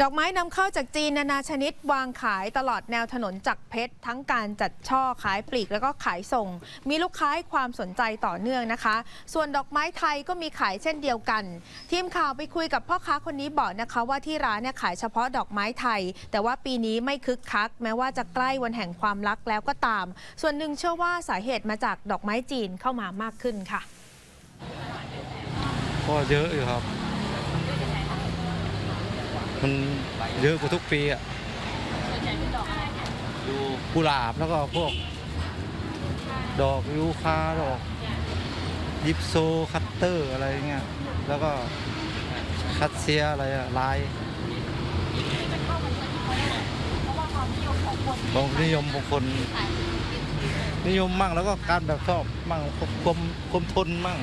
ดอกไม้นำเข้าจากจีนนานาชนิดวางขายตลอดแนวถนนจักรเพชร ทั้งการจัดช่อขายปลีกแล้วก็ขายส่ง มีลูกค้าให้ความสนใจต่อเนื่องนะคะ ส่วนดอกไม้ไทยก็มีขายเช่นเดียวกัน ทีมข่าวไปคุยกับพ่อค้าคนนี้บอกนะคะว่าที่ร้านเนี่ยขายเฉพาะดอกไม้ไทย แต่ว่าปีนี้ไม่คึกคัก แม้ว่าจะใกล้วันแห่งความรักแล้วก็ตาม ส่วนหนึ่งเชื่อว่าสาเหตุมาจากดอกไม้จีนเข้ามามากขึ้นค่ะก็เยอะอยู่ครับ มันเยอะกว่าทุกปีอะกุหลาบแล้วก็พวก ดอกยูคาดอก ยิปโซคัตเตอร์อะไรเงี้ยแล้วก็คัตเซียอะไรอะลายความนิยมของคน นิยมมั่งแล้วก็การแบบชอบมั่งความความทนมั่ง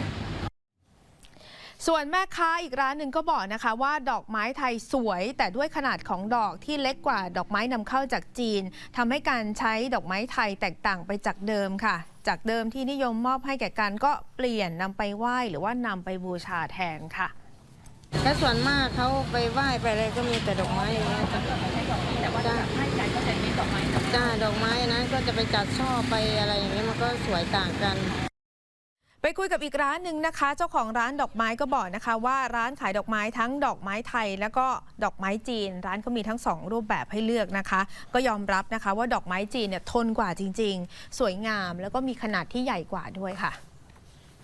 ส่วนแม่ค้าอีกร้านหนึ่งก็บอกนะคะว่าดอกไม้ไทยสวย แต่ด้วยขนาดของดอกที่เล็กกว่าดอกไม้นำเข้าจากจีนทำให้การใช้ดอกไม้ไทยแตกต่างไปจากเดิมค่ะ จากเดิมที่นิยมมอบให้แก่กันก็เปลี่ยนนำไปไหว้หรือว่านำไปบูชาแทนค่ะและส่วนมากเขาไปไหว้ไปอะไรก็มีแต่ดอกไม้อย่างเงี้ยจ้ะจ้าจ้าดอกไม้นะก็จะไปจัดช่อไปอะไรอย่างเงี้ยมันก็สวยต่างกัน ไปคุยกับอีกร้านหนึ่งนะคะ เจ้าของร้านดอกไม้ก็บอกนะคะ ว่าร้านขายดอกไม้ทั้งดอกไม้ไทย แล้วก็ดอกไม้จีน ร้านก็มีทั้งสองรูปแบบให้เลือกนะคะ ก็ยอมรับนะคะว่าดอกไม้จีนเนี่ยทนกว่าจริง ๆ สวยงามแล้วก็มีขนาดที่ใหญ่กว่าด้วยค่ะ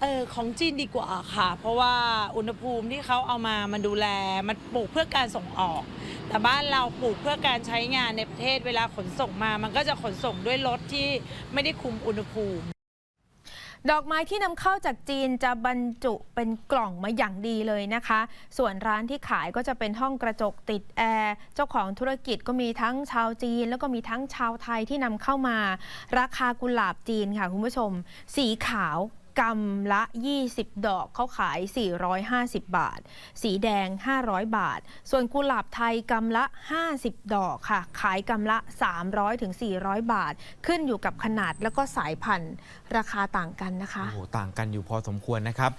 เออของจีนดีกว่าค่ะ เพราะว่าอุณหภูมิที่เขาเอามามันดูแลมันปลูกเพื่อการส่งออก แต่บ้านเราปลูกเพื่อการใช้งานในประเทศเวลาขนส่งมา มันก็จะขนส่งด้วยรถที่ไม่ได้คุมอุณหภูมิ ดอกไม้ที่นำเข้าจากจีนจะบรรจุเป็นกล่องมาอย่างดีเลยนะคะ ส่วนร้านที่ขายก็จะเป็นห้องกระจกติดแอร์เจ้าของธุรกิจก็มีทั้งชาวจีน แล้วก็มีทั้งชาวไทยที่นำเข้ามา ราคากุหลาบจีนค่ะคุณผู้ชม สีขาว กำละ 20 ดอกเขาขาย 450 บาท สีแดง 500 บาท ส่วนกุหลาบไทยกำละ 50 ดอกค่ะ ขายกำละ 300ถึง400 บาท ขึ้นอยู่กับขนาดแล้วก็สายพันธุ์ราคาต่างกันนะคะ โอ้โหต่างกันอยู่พอสมควรนะครับ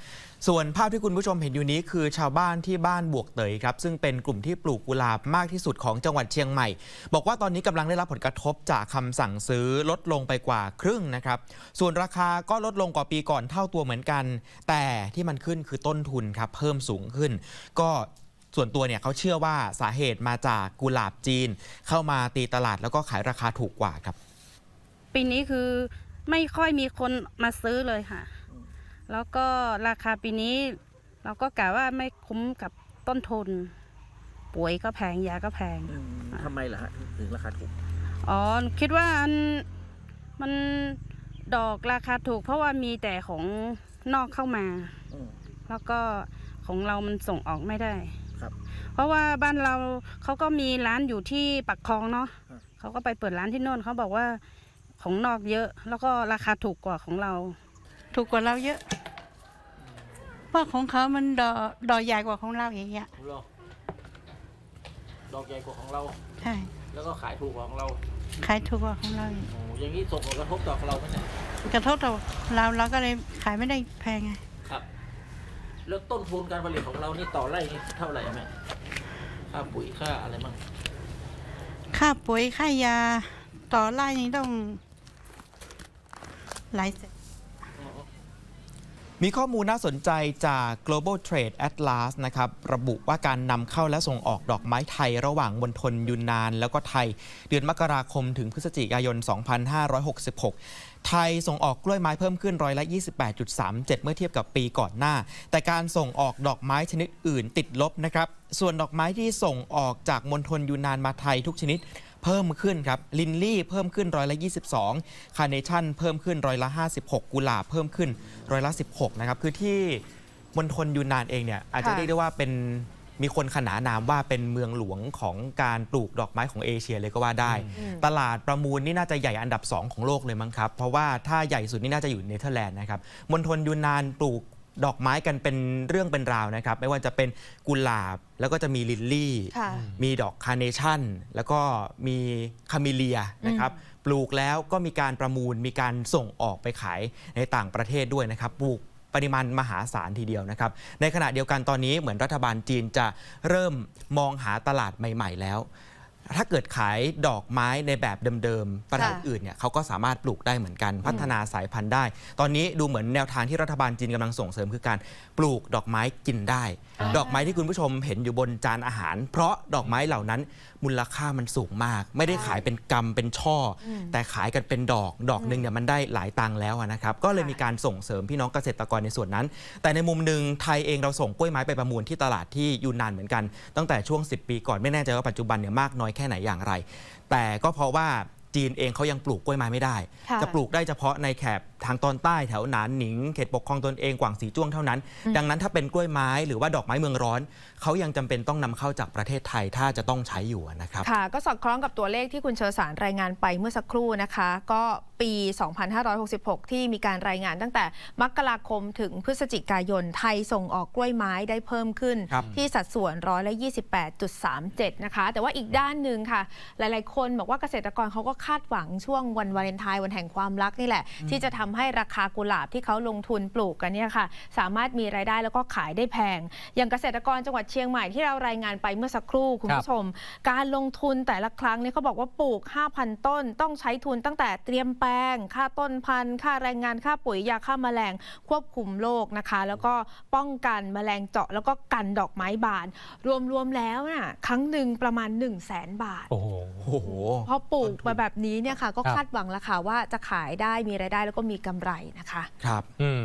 ส่วนภาพที่คุณผู้ชมเห็นอยู่นี้คือชาวบ้านที่บ้านบวกเตยครับ ซึ่งเป็นกลุ่มที่ปลูกกุหลาบมากที่สุดของจังหวัดเชียงใหม่ บอกว่าตอนนี้กำลังได้รับผลกระทบจากคำสั่งซื้อลดลงไปกว่าครึ่งนะครับ ส่วนราคาก็ลดลงกว่าปีก่อนเท่าตัวเหมือนกัน แต่ที่มันขึ้นคือต้นทุนครับเพิ่มสูงขึ้น ก็ส่วนตัวเนี่ยเขาเชื่อว่าสาเหตุมาจากกุหลาบจีน เข้ามาตีตลาดแล้วก็ขายราคาถูกกว่าครับ ปีนี้คือไม่ค่อยมีคนมาซื้อเลยค่ะ แล้วก็ราคาปีนี้ เราก็กะว่าไม่คุ้มกับต้นทุน ปุ๋ยก็แพงยาก็แพง อืมทำไมล่ะฮะถึงราคาถูก อ๋อ คิดว่าอันมันดอกราคาถูก เพราะว่ามีแต่ของนอกเข้ามา อืม แล้วก็ของเรามันส่งออกไม่ได้ครับเพราะว่าบ้านเราเขาก็มีร้านอยู่ที่ปักคลองเนาะครับ เขาก็ไปเปิดร้านที่โน่นเขาบอกว่าของนอกเยอะ แล้วก็ราคาถูกกว่าของเรา ถูกกว่าเราเยอะ เพราะของเขามันดอกดอกใหญ่กว่าของเราอย่างเงี้ยของเราดอกใหญ่กว่าของเรา ใช่ แล้วก็ขายถูกกว่าของเราขายถูกกว่าของเราอีกโอ้อย่างนี้ส่งผลกระทบต่อเราไหมเนี่ยกระทบต่อเราเราก็เลยขายไม่ได้แพงไง ครับ แล้วต้นทุนการผลิตของเรานี่ต่อไร่นี่เท่าไหร่แม่ค่าปุ๋ยค่าอะไรมั่งค่าปุ๋ยค่ายา ต่อไร่นี่ต้องหลายแสน มีข้อมูลน่าสนใจจาก Global Trade Atlas นะครับ ระบุว่าการนำเข้าและส่งออกดอกไม้ไทยระหว่างมณฑลยูนนาน แล้วก็ไทย เดือนมกราคมถึงพฤศจิกายน 2566 ไทยส่งออกกล้วยไม้เพิ่มขึ้นร้อยละ28.37 เมื่อเทียบกับปีก่อนหน้า แต่การส่งออกดอกไม้ชนิดอื่นติดลบนะครับ ส่วนดอกไม้ที่ส่งออกจากมณฑลยูนนานมาไทยทุกชนิด เพิ่มขึ้นครับลินลี่เพิ่มขึ้นร้อยละ 22 คาร์เนชั่นเพิ่มขึ้นร้อยละ 56 กุหลาบเพิ่มขึ้นร้อยละ 16 นะครับ คือที่มณฑลยูนนานเองเนี่ยอาจจะค่ะเรียกได้ว่าเป็นมีคนขนานนามว่าเป็นเมืองหลวงของการปลูกดอกไม้ของเอเชียเลยก็ว่าได้ ตลาดประมูลนี่น่าจะใหญ่อันดับ 2 ของโลกเลยมั้งครับ เพราะว่าถ้าใหญ่สุดนี่น่าจะอยู่เนเธอร์แลนด์นะครับมณฑลยูนนานปลูก ดอกไม้กันเป็นเรื่องเป็นราวนะครับ ไม่ว่าจะเป็นกุหลาบแล้วก็จะมีลิลลี่ ค่ะ มีดอกคาร์เนชั่น แล้วก็มีคาเมเลียนะครับ ปลูกแล้วก็มีการประมูล มีการส่งออกไปขายในต่างประเทศด้วยนะครับ ปลูกปริมาณมหาศาลทีเดียวนะครับ ในขณะเดียวกันตอนนี้เหมือนรัฐบาลจีนจะเริ่มมองหาตลาดใหม่ ๆ แล้ว ถ้าเกิดขายดอกไม้ในแบบเดิมๆประเทศค่ะอื่นเนี่ยเขาก็สามารถปลูกได้เหมือนกัน พัฒนาสายพันธุ์ได้ ตอนนี้ดูเหมือนแนวทางที่รัฐบาลจีนกำลังส่งเสริมคือการปลูกดอกไม้กินได้ ดอกไม้ที่คุณผู้ชมเห็นอยู่บนจานอาหาร เพราะดอกไม้เหล่านั้นมูลค่ามันสูงมาก ไม่ได้ขายเป็นกำเป็นช่ออแต่ขายกันเป็นดอกดอกหนึ่งเนี่ยมันได้หลายตังค์แล้วอะนะครับก็เลยมีการส่งเสริมพี่น้องเกษตรกรในส่วนนั้น แต่ในมุมหนึ่งไทยเองเราส่งกล้วยไม้ไปประมูลที่ตลาดที่ยูนนานเหมือนกันตั้งแต่ช่วง 10 ปีก่อนไม่แน่ใจว่าปัจจุบันเนี่ยมากน้อยแค่ไหนอย่างไร แต่ก็เพราะว่าจีนเองเขายังปลูกกล้วยไม้ไม่ได้ ค่ะจะปลูกได้เฉพาะในแถบทางตอนใต้แถวหนานหนิงเขตปกครองตนเองกวางสีจ้วงเท่านั้นดังนั้นถ้าเป็นกล้วยไม้หรือว่าดอกไม้เมืองร้อนเขายังจำเป็นต้องนำเข้าจากประเทศไทยถ้าจะต้องใช้อยู่นะครับ ค่ะ ก็สอดคล้องกับตัวเลขที่คุณเชอสารรายงานไปเมื่อสักครู่นะคะ ก็ ปี 2566 ที่มีการรายงานตั้งแต่มกราคมถึงพฤศจิกายน ไทยส่งออกกล้วยไม้ได้เพิ่มขึ้นครับที่สัดส่วนร้อยละ28.37 นะคะ แต่ว่าอีกด้านหนึ่งค่ะ หลายๆ คนบอกว่าเกษตรกรเขาก็คาดหวังช่วงวันวาเลนไทน์วันแห่งความรักนี่แหละ ที่จะทำให้ราคากุหลาบที่เขาลงทุนปลูกกันเนี่ยค่ะ สามารถมีรายได้แล้วก็ขายได้แพง อย่างเกษตรกรจังหวัดเชียงใหม่ที่เรารายงานไปเมื่อสักครู่คุณผู้ชม การลงทุนแต่ละครั้งเนี่ยเขาบอกว่าปลูก 5,000 ต้น ต้องใช้ทุนตั้งแต่เตรียมแปลง ค่าต้นพันธุ์ ค่าแรงงาน ค่าปุ๋ย ยาฆ่าแมลง ควบคุมโรคนะคะ แล้วก็ป้องกันแมลงเจาะ แล้วก็กันดอกไม้บาน รวมๆแล้วน่ะครั้งหนึ่งประมาณ 1 0 0 0 0แสนบาทโอ้โหโอ้โห พอปลูกมาแบบนี้เนี่ยค่ะ ก็ครับ คาดหวังแล้วค่ะว่าจะขายได้มีรายได้แล้วก็มีกำไรนะคะ ครับ อืม